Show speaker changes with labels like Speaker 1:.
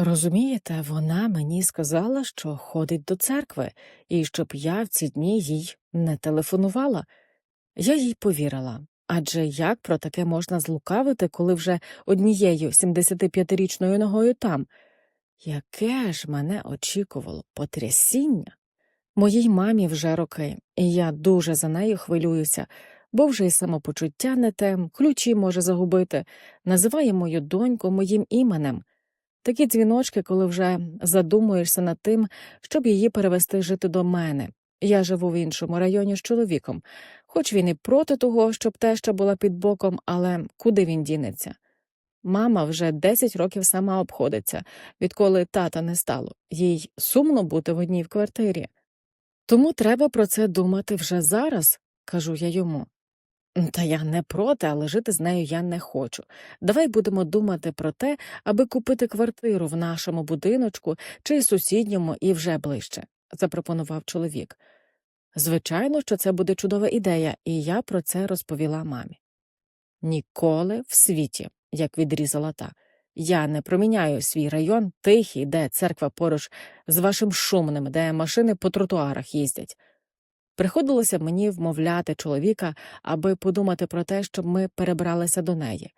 Speaker 1: Розумієте, вона мені сказала, що ходить до церкви, і щоб я в ці дні їй не телефонувала. Я їй повірила. Адже як про таке можна злукавити, коли вже однією 75-річною ногою там? Яке ж мене очікувало потрясіння? Моїй мамі вже роки, і я дуже за нею хвилююся, бо вже й самопочуття не те, ключі може загубити, називає мою доньку моїм іменем. Такі дзвіночки, коли вже задумуєшся над тим, щоб її перевести жити до мене. Я живу в іншому районі з чоловіком, хоч він і проти того, щоб теща була під боком, але куди він дінеться? Мама вже 10 років сама обходиться, відколи тата не стало, їй сумно бути в одній в квартирі. Тому треба про це думати вже зараз, кажу я йому. Та я не проти, але жити з нею я не хочу. Давай будемо думати про те, аби купити квартиру в нашому будиночку чи сусідньому і вже ближче, запропонував чоловік. Звичайно, що це буде чудова ідея, і я про це розповіла мамі. Ніколи в світі, як відрізала та, я не проміняю свій район тихий, де церква поруч з вашим шумним, де машини по тротуарах їздять. Приходилося мені вмовляти чоловіка, аби подумати про те, щоб ми перебралися до неї.